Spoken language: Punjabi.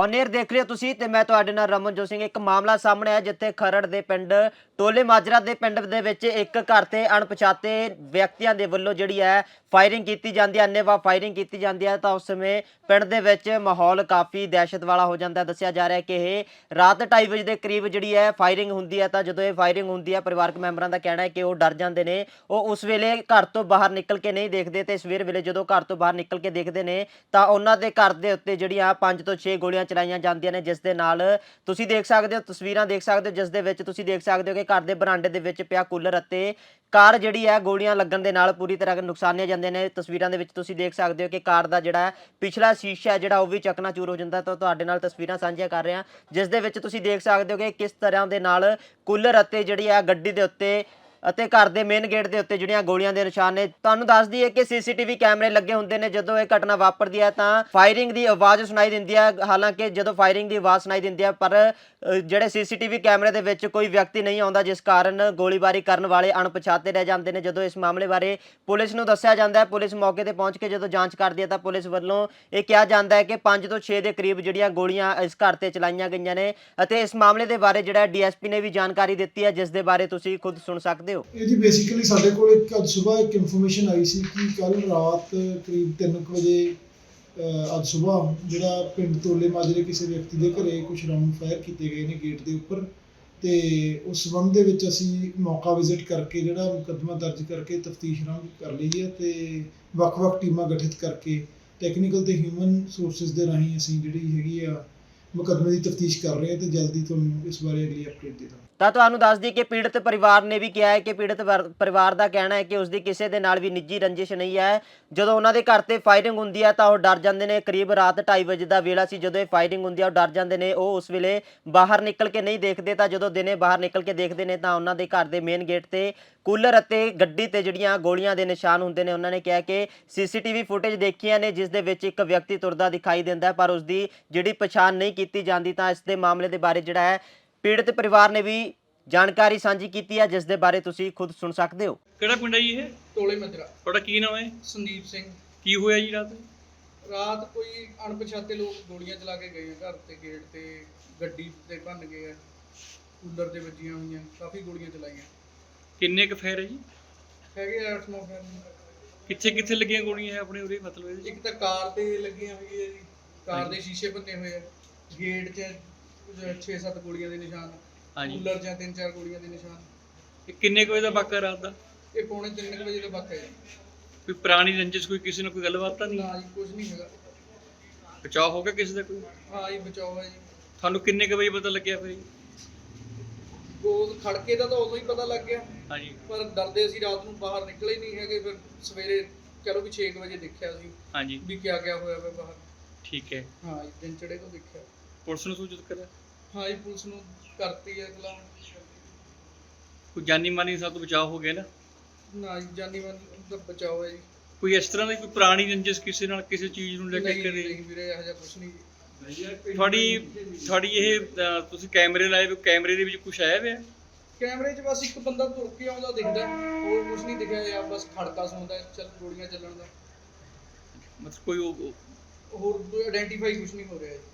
ਔਨੇਰ ਦੇਖ ਰਹੇ ਹੋ ਤੁਸੀਂ ਤੇ ਮੈਂ ਤੁਹਾਡੇ ਨਾਲ ਰਮਨਜੋਤ ਸਿੰਘ, ਇੱਕ ਮਾਮਲਾ ਸਾਹਮਣੇ ਆਇਆ ਜਿੱਥੇ ਖਰੜ ਦੇ ਪਿੰਡ, ਟੋਲੇ ਮਾਜਰਾ ਦੇ ਪਿੰਡ ਦੇ ਵਿੱਚ ਇੱਕ ਘਰ ਤੇ ਅਣਪਛਾਤੇ ਵਿਅਕਤੀਆਂ ਦੇ ਵੱਲੋਂ ਜਿਹੜੀ ਹੈ ਫਾਇਰਿੰਗ ਕੀਤੀ ਜਾਂਦੀ ਹੈ ਅੰਨੇਵਾਹ ਫਾਇਰਿੰਗ ਕੀਤੀ ਜਾਂਦੀ ਹੈ ਤਾਂ ਉਸ ਸਮੇਂ ਪਿੰਡ ਦੇ ਵਿੱਚ ਮਾਹੌਲ ਕਾਫੀ ਦਹਿਸ਼ਤ ਵਾਲਾ ਹੋ ਜਾਂਦਾ ਦੱਸਿਆ ਜਾ ਰਿਹਾ ਹੈ ਕਿ ਇਹ ਰਾਤ 2:30 ਵਜੇ ਦੇ ਕਰੀਬ ਜਿਹੜੀ ਹੈ ਫਾਇਰਿੰਗ ਹੁੰਦੀ ਹੈ ਤਾਂ ਜਦੋਂ ਇਹ ਫਾਇਰਿੰਗ ਹੁੰਦੀ ਹੈ ਪਰਿਵਾਰਕ ਮੈਂਬਰਾਂ ਦਾ ਕਹਿਣਾ ਹੈ ਕਿ ਉਹ ਡਰ ਜਾਂਦੇ ਨੇ, ਉਹ ਉਸ ਵੇਲੇ ਘਰ ਤੋਂ ਬਾਹਰ ਨਿਕਲ ਕੇ ਨਹੀਂ ਦੇਖਦੇ ਤੇ ਸਵੇਰ ਵੇਲੇ ਜਦੋਂ ਘਰ ਤੋਂ ਬਾਹਰ ਨਿਕਲ ਕੇ ਦੇਖਦੇ ਨੇ ਤਾਂ ਉਹਨਾਂ ਦੇ ਘਰ ਦੇ ਉੱਤੇ ਜਿਹੜੀਆਂ 5 ਤੋਂ 6 ਗੋਲੀਆਂ ਚਲਾਈਆਂ ਜਾਂਦੀਆਂ ਨੇ ਜਿਸ ਦੇ ਨਾਲ ਤੁਸੀਂ ਦੇਖ ਸਕਦੇ ਹੋ, ਤਸਵੀਰਾਂ ਦੇਖ ਸਕਦੇ ਹੋ, ਜਿਸ ਦੇ ਵਿੱਚ ਤੁਸੀਂ ਦੇਖ ਸਕਦੇ ਹੋ ਕਿ ਘਰ ਦੇ ਬਰਾਂਡੇ ਦੇ ਵਿੱਚ ਪਿਆ ਕੂਲਰ ਅਤੇ ਕਾਰ ਜਿਹੜੀ ਹੈ ਗੋਲੀਆਂ ਲੱਗਣ ਦੇ ਨਾਲ ਪੂਰੀ ਤਰ੍ਹਾਂ ਨੁਕਸਾਨੀਆਂ ਜਾਂਦੇ ਨੇ। ਤਸਵੀਰਾਂ ਦੇ ਵਿੱਚ ਤੁਸੀਂ ਦੇਖ ਸਕਦੇ ਹੋ ਕਿ ਕਾਰ ਦਾ ਜਿਹੜਾ ਪਿਛਲਾ ਸ਼ੀਸ਼ਾ ਜਿਹੜਾ ਉਹ ਵੀ ਚੱਕਣਾ ਚੂਰ ਹੋ ਜਾਂਦਾ ਤਾਂ ਤੁਹਾਡੇ ਨਾਲ ਤਸਵੀਰਾਂ ਸਾਂਝੀਆਂ ਕਰ ਰਹੇ ਹਾਂ, ਜਿਸ ਦੇ ਵਿੱਚ ਤੁਸੀਂ ਦੇਖ ਸਕਦੇ ਹੋ ਕਿ ਕਿਸ ਤਰ੍ਹਾਂ ਦੇ ਨਾਲ ਕੂਲਰ ਅਤੇ ਜਿਹੜੀ ਹੈ ਗੱਡੀ ਦੇ ਉੱਤੇ ਅਤੇ ਘਰ ਦੇ ਮੇਨ ਗੇਟ ਦੇ ਉੱਤੇ ਜਿਹੜੀਆਂ ਗੋਲੀਆਂ ਦੇ ਨਿਸ਼ਾਨ ਨੇ ਤੁਹਾਨੂੰ ਦੱਸ ਦਈਏ ਕਿ ਸੀਸੀਟੀਵੀ ਕੈਮਰੇ ਲੱਗੇ ਹੁੰਦੇ ਨੇ ਜਦੋਂ ਇਹ ਘਟਨਾ ਵਾਪਰਦੀ ਹੈ ਤਾਂ ਫਾਇਰਿੰਗ ਦੀ ਆਵਾਜ਼ ਸੁਣਾਈ ਦਿੰਦੀ ਹੈ। ਹਾਲਾਂਕਿ ਜਦੋਂ ਫਾਇਰਿੰਗ ਦੀ ਆਵਾਜ਼ ਸੁਣਾਈ ਦਿੰਦੀ ਹੈ ਪਰ ਅ, ਜਿਹੜੇ ਸੀਸੀਟੀਵੀ ਕੈਮਰੇ ਦੇ ਵਿੱਚ ਕੋਈ ਵਿਅਕਤੀ ਨਹੀਂ ਆਉਂਦਾ ਜਿਸ ਕਾਰਨ ਗੋਲੀਬਾਰੀ ਕਰਨ ਵਾਲੇ ਅਣਪਛਾਤੇ ਰਹਿ ਜਾਂਦੇ ਨੇ। ਜਦੋਂ ਇਸ ਮਾਮਲੇ ਬਾਰੇ ਪੁਲਿਸ ਨੂੰ ਦੱਸਿਆ ਜਾਂਦਾ ਹੈ ਪੁਲਿਸ ਮੌਕੇ ਤੇ ਪਹੁੰਚ ਕੇ ਜਦੋਂ ਜਾਂਚ ਕਰਦੀ ਹੈ ਤਾਂ ਪੁਲਿਸ ਵੱਲੋਂ ਇਹ ਕਿਹਾ ਜਾਂਦਾ ਹੈ ਕਿ 5 ਤੋਂ 6 ਦੇ ਕਰੀਬ ਜਿਹੜੀਆਂ ਗੋਲੀਆਂ ਇਸ ਘਰ ਤੇ ਚਲਾਈਆਂ ਗਈਆਂ ਨੇ। ਅਤੇ ਇਸ ਮਾਮਲੇ ਦੇ ਬਾਰੇ ਜਿਹੜਾ ਡੀਐਸਪੀ ਨੇ ਵੀ ਜਾਣਕਾਰੀ ਦਿੱਤੀ ਹੈ ਜਿਸ ਦੇ ਬਾਰੇ ਤੁਸੀਂ ਖੁਦ ਸੁਣ ਸਕਦੇ ਹੋ? ਇਹ ਜੀ ਬੇਸਿਕਲੀ ਸਾਡੇ ਕੋਲ ਇੱਕ ਅੱਜ ਸਵੇਰ ਇੱਕ ਇਨਫੋਰਮੇਸ਼ਨ ਆਈ ਸੀ ਕਿ ਕੱਲ ਰਾਤ ਕਰੀਬ 3 ਵਜੇ ਅੱਜ ਸਵੇਰ ਜਿਹੜਾ ਪਿੰਡ ਤੋਲੇ ਮਾਜਰੇ ਕਿਸੇ ਵਿਅਕਤੀ ਦੇ ਘਰੇ ਕੁਝ ਰਾਉਂਡ ਫਾਇਰ ਕੀਤੇ ਗਏ ਨੇ ਗੇਟ ਦੇ ਉੱਪਰ ਤੇ ਉਸ ਸੰਬੰਧ ਦੇ ਵਿੱਚ ਅਸੀਂ ਮੌਕਾ ਵਿਜ਼ਿਟ ਕਰਕੇ ਜਿਹੜਾ ਮੁਕੱਦਮਾ ਦਰਜ ਕਰਕੇ ਤਫਤੀਸ਼ ਆਰੰਭ ਕਰ ਲਈ ਹੈ ਤੇ ਵੱਖ-ਵੱਖ ਟੀਮਾਂ ਗਠਿਤ ਕਰਕੇ ਟੈਕਨੀਕਲ ਤੇ ਹਿਊਮਨ ਸੋਰਸਸ ਦੇ ਰਾਹੀਂ ਅਸੀਂ ਜਿਹੜੀ ਹੈਗੀ ਆ ਮੁਕੱਦਮੇ ਦੀ ਤਫਤੀਸ਼ ਕਰ ਰਹੇ ਹਾਂ ਤੇ ਜਲਦੀ ਤੁਹਾਨੂੰ ਇਸ ਬਾਰੇ ਅਗਲੀ ਅਪਡੇਟ ਦੇ ਦਾਂਗੇ। ਤਾਂ ਤੁਹਾਨੂੰ ਦੱਸ ਦਈਏ ਕਿ ਪੀੜਤ ਪਰਿਵਾਰ ਨੇ ਵੀ ਕਿਹਾ ਹੈ ਕਿ ਪੀੜਤ ਵਰ- ਪਰਿਵਾਰ ਦਾ ਕਹਿਣਾ ਹੈ ਕਿ ਉਸ ਦੀ ਕਿਸੇ ਦੇ ਨਾਲ ਵੀ ਨਿੱਜੀ ਰੰਜਿਸ਼ ਨਹੀਂ ਹੈ। ਜਦੋਂ ਉਹਨਾਂ ਦੇ ਘਰ ਤੇ ਫਾਇਰਿੰਗ ਹੁੰਦੀ ਹੈ ਤਾਂ ਉਹ ਡਰ ਜਾਂਦੇ ਨੇ। ਕਰੀਬ ਰਾਤ 2:30 ਵਜੇ ਦਾ ਵੇਲਾ ਸੀ, ਜਦੋਂ ਇਹ ਫਾਇਰਿੰਗ ਹੁੰਦੀ ਹੈ, ਉਹ ਡਰ ਜਾਂਦੇ ਨੇ। ਉਹ ਉਸ ਵੇਲੇ ਬਾਹਰ ਨਿਕਲ ਕੇ ਨਹੀਂ ਦੇਖਦੇ ਤਾਂ ਜਦੋਂ ਦਿਨੇ ਬਾਹਰ ਨਿਕਲ ਕੇ ਦੇਖਦੇ ਨੇ ਤਾਂ ਉਹਨਾਂ ਦੇ ਘਰ ਦੇ ਮੇਨ ਗੇਟ ਤੇ ਕੂਲਰ ਅਤੇ ਗੱਡੀ ਤੇ ਜਿਹੜੀਆਂ ਗੋਲੀਆਂ ਦੇ ਨਿਸ਼ਾਨ ਹੁੰਦੇ ਨੇ ਉਹਨਾਂ ਨੇ ਕਿਹਾ ਕਿ ਸੀਸੀਟੀਵੀ ਫੁਟੇਜ ਦੇਖੀਆਂ ਨੇ ਜਿਸ ਦੇ ਵਿੱਚ ਇੱਕ ਵਿਅਕਤੀ ਤੁਰਦਾ ਦਿਖਾਈ ਦਿੰਦਾ ਪਰ ਉਸ ਦੀ ਜਿਹੜੀ ਪਛਾਣ ਨਹੀਂ ਕੀਤੀ ਜਾਂਦੀ ਤਾਂ ਇਸ ਦੇ ਮਾਮਲੇ ਦੇ ਬਾਰੇ ਜਿਹੜਾ ਹੈ ਪੀੜਤ ਪਰਿਵਾਰ ਨੇ ਵੀ ਜਾਣਕਾਰੀ ਸਾਂਝੀ ਕੀਤੀ ਹੈ ਜਿਸ ਦੇ ਬਾਰੇ ਤੁਸੀਂ ਖੁਦ ਸੁਣ ਸਕਦੇ ਹੋ। ਕਿਹੜਾ ਪਿੰਡ ਹੈ ਜੀ ਇਹ? ਟੋਲੇ ਮਜਰਾ। ਤੁਹਾਡਾ ਕੀ ਨਾਮ ਹੈ? ਸੰਦੀਪ ਸਿੰਘ। ਕੀ ਹੋਇਆ ਜੀ ਰਾਤ? ਰਾਤ ਕੋਈ ਅਣਪਛਾਤੇ ਲੋਕ ਗੋਲੀਆਂ ਚਲਾ ਕੇ ਗਏ ਆ ਘਰ ਤੇ ਗੇਟ ਤੇ ਗੱਡੀ ਤੇ ਭੰਨ ਗਏ ਆ ਕੂਲਰ ਤੇ ਵੱਜੀਆਂ ਹੋਈਆਂ ਕਾਫੀ ਗੋਲੀਆਂ ਚਲਾਈਆਂ। ਕਿੰਨੇ ਕੁ ਫੇਰ ਹੈ ਜੀ? ਹੈਗੇ 8-9 ਕਿੱਥੇ ਕਿੱਥੇ ਲੱਗੀਆਂ ਗੋਲੀਆਂ ਹੈ ਆਪਣੇ ਉਰੇ ਮਤਲਬ ਇਹਦੇ 'ਚ? ਇੱਕ ਤਾਂ ਕਾਰ ਤੇ ਲੱਗੀਆਂ ਹੋਈਆਂ ਜੀ। ਕਾਰ ਦੇ ਸ਼ੀਸ਼ੇ ਭੰਨੇ ਹੋਏ ਆ। ਗੇਟ 'ਚ 6-7 ਗੋਲੀਆਂ ਦੇ ਨਿਸ਼ਾਨ। ਹਾਂਜੀ। ਕੂਲਰ 'ਚ ਤਿੰਨ-ਚਾਰ ਗੋਲੀਆਂ ਦੇ ਨਿਸ਼ਾਨ। ਇਹ ਕਿੰਨੇ ਕੁ ਵਜੇ ਦਾ ਵਾਕਾ ਰਾਤ ਦਾ? ਇਹ ਪੌਣੇ 3 ਵਜੇ ਦਾ ਵਕਤ ਹੈ ਜੀ। ਕੋਈ ਪੁਰਾਣੀ ਰੰਜਿਸ਼ ਕੋਈ ਕਿਸੇ ਨਾਲ ਕੋਈ ਗੱਲਬਾਤ ਤਾਂ ਨਹੀਂ? ਨਾ ਜੀ ਕੁਝ ਨਹੀਂ ਹੈਗਾ। ਬਚਾਅ ਹੋ ਗਿਆ ਕਿਸੇ ਦਾ ਕੋਈ? ਹਾਂ ਜੀ ਬਚਾਓ ਹੈ ਜੀ। ਤੁਹਾਨੂੰ ਕਿੰਨੇ ਕੁ ਵਜੇ ਪਤਾ ਲੱਗਿਆ ਫਿਰ ਜੀ? ਉਹ ਖੜਕੇ ਦਾ ਤਾਂ ਉਦੋਂ ਹੀ ਪਤਾ ਲੱਗ ਗਿਆ। ਹਾਂਜੀ। ਪਰ ਡਰਦੇ ਅਸੀਂ ਰਾਤ ਨੂੰ ਬਾਹਰ ਨਿਕਲੇ ਨਹੀਂ ਹੈਗੇ ਫਿਰ ਸਵੇਰੇ ਚਲੋ ਵੀ 6 ਵਜੇ ਦੇਖਿਆ ਸੀ। ਹਾਂਜੀ। ਵੀ ਕਿਆ ਕਿਆ ਹੋਇਆ ਵਾ ਬਾਹਰ। ਠੀਕ ਹੈ। ਹਾਂ ਜੀ ਦਿਨ ਚੜੇ ਤੋਂ ਦੇਖਿਆ। ਪੁਲਿਸ ਨੂੰ ਸੂਚਿਤ ਕਰਿਆ? ਹਾਂ ਜੀ ਪੁਲਿਸ ਨੂੰ ਕਰਤੀ ਹੈ ਇਤਲਾਹ। ਕੋਈ ਜਾਨੀ ਮਾਨੀ ਸਭ ਤੋਂ ਬਚਾਅ ਹੋ ਗਿਆ ਨਾ? ਨਾ ਜੀ ਜਾਨੀ ਮਾਨ ਦਾ ਬਚਾਓ ਹੈ ਜੀ। ਕੋਈ ਇਸ ਤਰ੍ਹਾਂ ਦੀ ਕੋਈ ਪੁਰਾਣੀ ਰੰਜਿਸ਼ ਕਿਸੇ ਨਾਲ ਕਿਸੇ ਚੀਜ਼ ਨੂੰ ਲੈ ਕੇ ਨਹੀਂ ਕਰੇ ਨਹੀਂ ਵੀਰੇ ਇਹੋ ਜਿਹਾ ਕੁਝ ਨਹੀਂ। ਤੁਹਾਡੀ ਤੁਹਾਡੀ ਇਹ ਤੁਸੀਂ ਕੈਮਰੇ ਲਾਏ ਹੋਏ, ਕੈਮਰੇ ਦੇ ਵਿੱਚ ਕੁਝ ਆਇਆ ਹੋਇਆ? ਕੈਮਰੇ 'ਚ ਬਸ ਇੱਕ ਬੰਦਾ ਤੁਰ ਕੇ ਆਉਂਦਾ ਦਿਖਦਾ ਹੋਰ ਕੁਝ ਨਹੀਂ ਦਿਖਿਆ ਜਾਂ ਬਸ ਖੜਕਾ ਸੁਣਦਾ ਚੱਲ ਗੋਲੀਆਂ ਚੱਲਣ ਦਾ। ਮਤਲਬ ਕੋਈ ਉਹ- ਉਹ- ਹੋਰ ਆਇਡੈਂਟੀਫਾਈ ਕੁਝ ਨਹੀਂ ਹੋ ਰਿਹਾ ਜੀ।